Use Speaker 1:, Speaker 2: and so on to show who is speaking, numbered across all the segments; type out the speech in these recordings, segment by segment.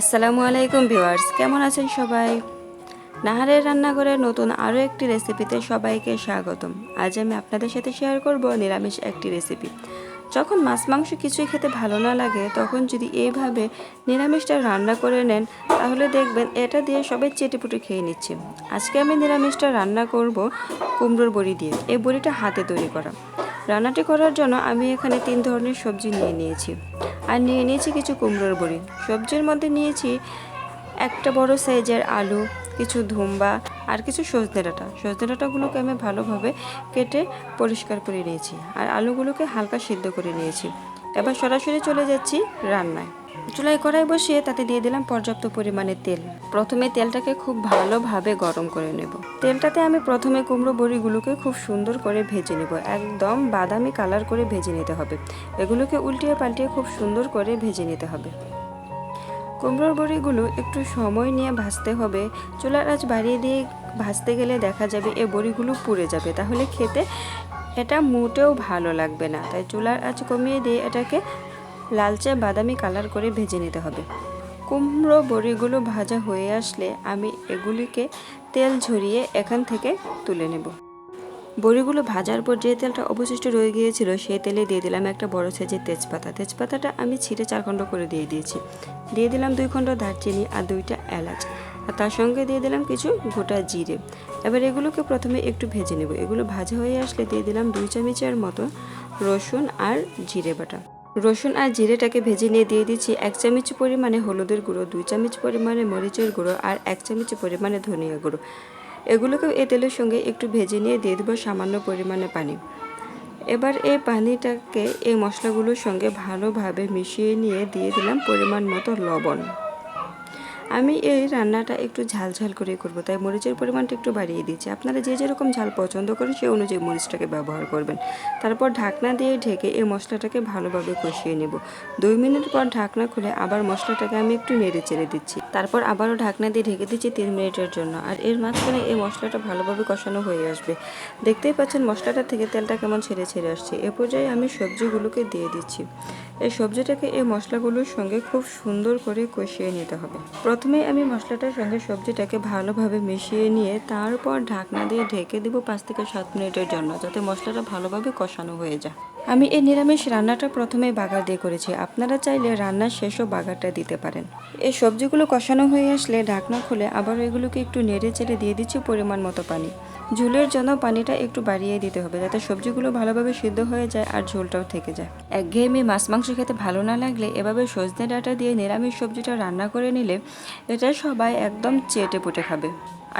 Speaker 1: আসসালামু আলাইকুম ভিউয়ার্স, কেমন আছেন সবাই? নাহারের রান্নাঘরের নতুন আরও একটি রেসিপিতে সবাইকে স্বাগতম। আজ আমি আপনাদের সাথে শেয়ার করব নিরামিষ একটি রেসিপি। যখন মাছ মাংস কিছুই খেতে ভালো না লাগে, তখন যদি এইভাবে নিরামিষটা রান্না করে নেন, তাহলে দেখবেন এটা দিয়ে সবাই চেটেপুটে খেয়ে নিচ্ছে। আজকে আমি নিরামিষটা রান্না করব কুমড়োর বড়ি দিয়ে, এই বড়িটা হাতে তৈরি করা। রান্নাটি করার জন্য আমি এখানে তিন ধরনের সবজি নিয়ে নিয়েছি। আর নিয়ে নিয়েছি কিছু কুমড়োর বড়ি। সবজির মধ্যে নিয়েছি একটা বড় সাইজের আলু, কিছু ধুম্বা আর কিছু সজনে ডাঁটা। সজনে ডাঁটাগুলোকে আমি ভালোভাবে কেটে পরিষ্কার করে নিয়েছি। আর আলুগুলোকে হালকা সিদ্ধ করে নিয়েছি। এবার সরাসরি চলে যাচ্ছি রান্নায়। চুলায় কড়াই বসিয়ে তাতে দিয়ে দিলাম পর্যাপ্ত পরিমাণে তেল। প্রথমে তেলটাকে খুব ভালোভাবে গরম করে নেব। তেলটাতে আমি প্রথমে কুমড়ো বড়িগুলোকে খুব সুন্দর করে ভেজে নেব। একদম বাদামি কালার করে ভেজে নিতে হবে। এগুলোকে উল্টিয়ে পাল্টিয়ে খুব সুন্দর করে ভেজে নিতে হবে। কুমড়োর বড়িগুলো একটু সময় নিয়ে ভাজতে হবে। চুলার আঁচ বাড়িয়ে দিয়ে ভাজতে গেলে দেখা যাবে এ বড়িগুলো পুড়ে যাবে। তাহলে খেতে এটা মোটেও ভালো লাগবে না। তাই চুলার আঁচ কমিয়ে দিয়ে এটাকে লালচে বাদামি কালার করে ভেজে নিতে হবে। কুমড়ো বড়িগুলো ভাজা হয়ে আসলে আমি এগুলিকে তেল ঝরিয়ে এখান থেকে তুলে নেব। বড়িগুলো ভাজার পর যে তেলটা অবশিষ্ট রয়ে গিয়েছিল, সেই তেলে দিয়ে দিলাম একটা বড় সাইজের তেজপাতা। তেজপাতাটা আমি ছিঁড়ে চার খণ্ড করে দিয়ে দিয়েছি। দিয়ে দিলাম দুই খণ্ড দারচিনি আর দুইটা এলাচ। আর তার সঙ্গে দিয়ে দিলাম কিছু গোটা জিরে। এবার এগুলোকে প্রথমে একটু ভেজে নেব। এগুলো ভাজা হয়ে আসলে দিয়ে দিলাম দুই চামচের মতো রসুন আর জিরে বাটা। রসুন আর জিরেটাকে ভেজে নিয়ে দিয়ে দিচ্ছি এক চামচ পরিমাণে হলুদের গুঁড়ো, দুই চামচ পরিমাণে মরিচের গুঁড়ো আর এক চামচ পরিমাণে ধনিয়া গুঁড়ো। এগুলোকেও এ তেলের সঙ্গে একটু ভেজে নিয়ে দিয়ে দেবো সামান্য পরিমাণে পানি। এবার এই পানিটাকে এই মশলাগুলোর সঙ্গে ভালোভাবে মিশিয়ে নিয়ে দিয়ে দিলাম পরিমাণ মতো লবণ। আমি এই রান্নাটা একটু ঝাল ঝাল করে করব, তাই মরিচের পরিমাণটা একটু বাড়িয়ে দিচ্ছি। আপনারা যে যেরকম ঝাল পছন্দ করেন, সেই অনুযায়ী মরিচটাকে ব্যবহার করবেন। তারপর ঢাকনা দিয়ে ঢেকে এই মশলাটাকে ভালোভাবে কষিয়ে নেব। দুই মিনিট পর ঢাকনা খুলে আবার মশলাটাকে আমি একটু নেড়ে চেড়ে দিচ্ছি। তারপর আবারও ঢাকনা দিয়ে ঢেকে দিচ্ছি তিন মিনিটের জন্য। আর এর মাঝখানে এই মশলাটা ভালোভাবে কষানো হয়ে আসবে। দেখতেই পাচ্ছেন মশলাটা থেকে তেলটা কেমন ছেড়ে ছেড়ে আসছে। এ পর্যায়ে আমি সবজিগুলোকে দিয়ে দিচ্ছি। এই সবজিটাকে এই মশলাগুলোর সঙ্গে খুব সুন্দর করে কষিয়ে নিতে হবে। প্রথমে আমি মশলাটার সঙ্গে সবজিটাকে ভালোভাবে মিশিয়ে নিয়ে তারপর ঢাকনা দিয়ে ঢেকে দেবো পাঁচ থেকে সাত মিনিটের জন্য, যাতে মশলাটা ভালোভাবে কষানো হয়ে যায়। আমি এই নিরামিষ রান্নাটা প্রথমে বাগার দিয়ে করেছি। আপনারা চাইলে রান্নার শেষও বাগারটা দিতে পারেন। এই সবজিগুলো কষানো হয়ে আসলে ঢাকনা খুলে আবার এগুলোকে একটু নেড়ে চেড়ে দিয়ে দিচ্ছি পরিমাণ মতো পানি। ঝোলের জন্য পানিটা একটু বাড়িয়ে দিতে হবে যাতে সবজিগুলো ভালোভাবে সিদ্ধ হয়ে যায় আর ঝোলটাও থেকে যায়। একঘেয়েমি মাছ মাংস খেতে ভালো না লাগলে এভাবে সজনে ডাঁটা দিয়ে নিরামিষ সবজিটা রান্না করে নিলে এটা সবাই একদম চেটে পুটে খাবে।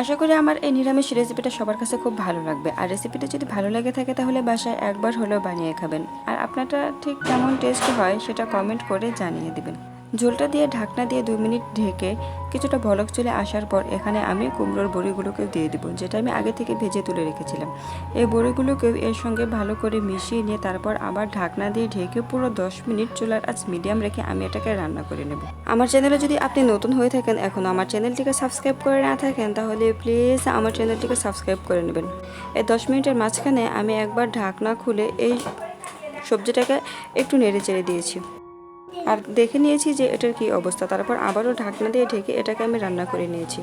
Speaker 1: আশা করি আমার এই নিরামিষ রেসিপিটা সবার কাছে খুব ভালো লাগবে। আর রেসিপিটা যদি ভালো লেগে থাকে তাহলে বাসায় একবার হলেও বানিয়ে খাবেন। আর আপনারটা ঠিক কেমন টেস্ট হয় সেটা কমেন্ট করে জানিয়ে দিবেন। ঝোলটা দিয়ে ঢাকনা দিয়ে দুই মিনিট ঢেকে কিছুটা ভলক চলে আসার পর এখানে আমি কুমড়োর বড়িগুলোকে দিয়ে দেবো, যেটা আমি আগে থেকে ভেজে তুলে রেখেছিলাম। এই বড়িগুলোকে এর সঙ্গে ভালো করে মিশিয়ে নিয়ে তারপর আবার ঢাকনা দিয়ে ঢেকে পুরো দশ মিনিট চুলার আজ মিডিয়াম রেখে আমি এটাকে রান্না করে নেব। আমার চ্যানেলে যদি আপনি নতুন হয়ে থাকেন এখন আমার চ্যানেলটিকে সাবস্ক্রাইব করে না থাকেন, তাহলে প্লিজ আমার চ্যানেলটিকে সাবস্ক্রাইব করে নেবেন। এই দশ মিনিটের মাঝখানে আমি একবার ঢাকনা খুলে এই সবজিটাকে একটু নেড়ে চেড়ে দিয়েছি। আর দেখে নিয়েছি যে এটার কি অবস্থা। তারপর আবারও ঢাকনা দিয়ে ঢেকে এটাকে আমি রান্না করে নিয়েছি।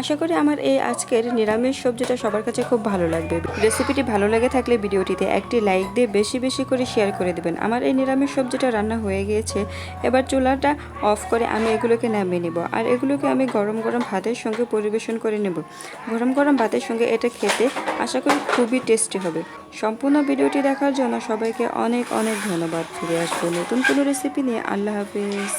Speaker 1: আশা করি আমার এই আজকের নিরামিষ সবজিটা সবার কাছে খুব ভালো লাগবে। রেসিপিটি ভালো লাগে থাকলে ভিডিওটিতে একটি লাইক দিয়ে বেশি বেশি করে শেয়ার করে দেবেন। আমার এই নিরামিষ সবজিটা রান্না হয়ে গিয়েছে। এবার চুলাটা অফ করে আমি এগুলোকে নামিয়ে নেব। আর এগুলোকে আমি গরম গরম ভাতের সঙ্গে পরিবেশন করে নেব। গরম গরম ভাতের সঙ্গে এটা খেতে আশা করি খুবই টেস্টি হবে। সম্পূর্ণ ভিডিওটি দেখার জন্য সবাইকে অনেক অনেক ধন্যবাদ। ফিরে আসব নতুন কোনো রেসিপি নিয়ে। আল্লাহ হাফিজ।